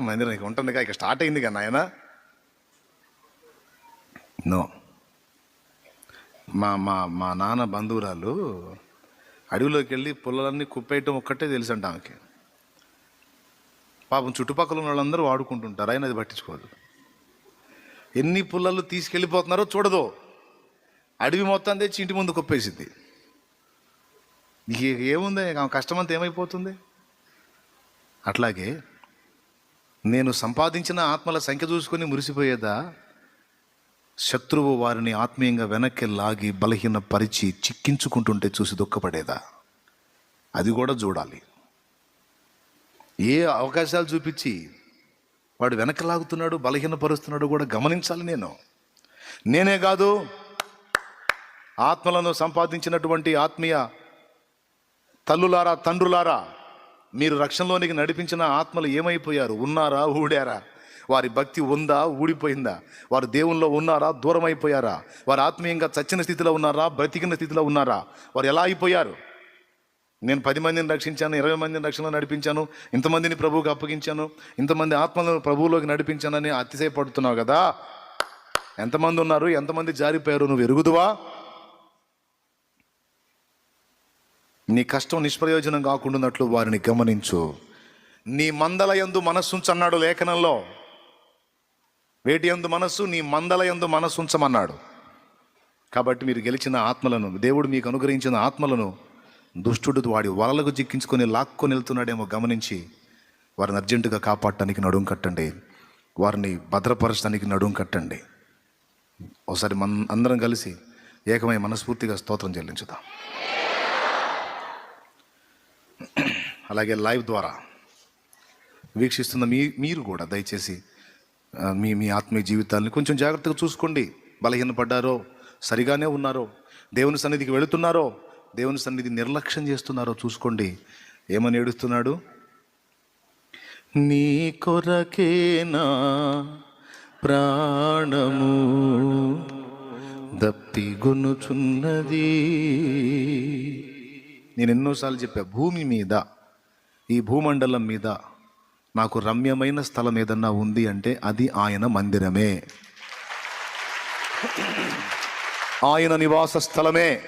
మందిరం ఇక ఉంటుంది ఇక స్టార్ట్ అయింది కదా నాయన. నో. మా మా మా నాన్న బంధువురాలు అడవిలోకి వెళ్ళి పుల్లలన్నీ కుప్పేయటం ఒక్కటే తెలుసు అంట ఆమెకి. పాపం చుట్టుపక్కల ఉన్న వాళ్ళందరూ వాడుకుంటుంటారు ఆయన అది పట్టించుకోదు. ఎన్ని పుల్లలు తీసుకెళ్ళిపోతున్నారో చూడదు. అడవి మొత్తం తెచ్చి ఇంటి ముందు కుప్పేసింది ఏముంది? ఆమె కష్టం కష్టమంతా ఏమైపోతుంది? అట్లాగే నేను సంపాదించిన ఆత్మల సంఖ్య చూసుకొని మురిసిపోయేదా? శత్రువు వారిని ఆత్మీయంగా వెనక్కి లాగి బలహీనపరిచి చిక్కించుకుంటుంటే చూసి దుఃఖపడేదా? అది కూడా చూడాలి. ఏ అవకాశాలు చూపించి వాడు వెనక్కి లాగుతున్నాడు బలహీనపరుస్తున్నాడు కూడా గమనించాలి నేను. నేనే కాదు ఆత్మలను సంపాదించినటువంటి ఆత్మీయ తల్లులారా తండ్రులారా మీరు రక్షణలోనికి నడిపించిన ఆత్మలు ఏమైపోయారు? ఉన్నారా? ఊడారా? వారి భక్తి ఉందా? ఊడిపోయిందా? వారు దేవుల్లో ఉన్నారా? దూరం అయిపోయారా వారు ఆత్మీయంగా చచ్చిన స్థితిలో ఉన్నారా? బ్రతికిన స్థితిలో ఉన్నారా? వారు ఎలా అయిపోయారు? నేను పది మందిని రక్షించాను ఇరవై మందిని రక్షణలో నడిపించాను ఇంతమందిని ప్రభువుకి అప్పగించాను ఇంతమంది ఆత్మలను ప్రభువులోకి నడిపించానని అతిశయపడుతున్నావు కదా? ఎంతమంది ఉన్నారు? ఎంతమంది జారిపోయారు? నువ్వు ఎరుగుదువా? నీ కష్టం నిష్ప్రయోజనం కాకుండాన్నట్లు వారిని గమనించు. నీ మందల యందు మనస్సుంచన్నాడు లేఖనంలో. వేటి యందు మనస్సు నీ మందల యందు మనస్సుంచమన్నాడు. కాబట్టి మీరు గెలిచిన ఆత్మలను దేవుడు మీకు అనుగ్రహించిన ఆత్మలను దుష్టుడు వాడి వలలకు చిక్కించుకొని లాక్కొని వెళ్తున్నాడేమో గమనించి వారిని అర్జెంటుగా కాపాడటానికి నడుం కట్టండి. వారిని భద్రపరచడానికి నడుం కట్టండి. ఒకసారి మన అందరం కలిసి ఏకమై మనస్ఫూర్తిగా స్తోత్రం చెల్లించుదాం. అలాగే లైవ్ ద్వారా వీక్షిస్తున్న మీ మీరు కూడా దయచేసి మీ మీ ఆత్మీయ జీవితాన్ని కొంచెం జాగ్రత్తగా చూసుకోండి. బలహీనపడ్డారో సరిగానే ఉన్నారో దేవుని సన్నిధికి వెళుతున్నారో దేవుని సన్నిధి నిర్లక్ష్యం చేస్తున్నారో చూసుకోండి. ఏమని ఏడుస్తున్నాడు? నీ కొరకేనా ప్రాణము దప్పిగొనుచున్నది నేను ఎన్నోసార్లు చెప్పా భూమి మీద ఈ భూమండలం మీద నాకు రమ్యమైన స్థలం ఏదన్నా ఉంది అంటే అది ఆయన మందిరమే. ఆయన నివాస స్థలమే.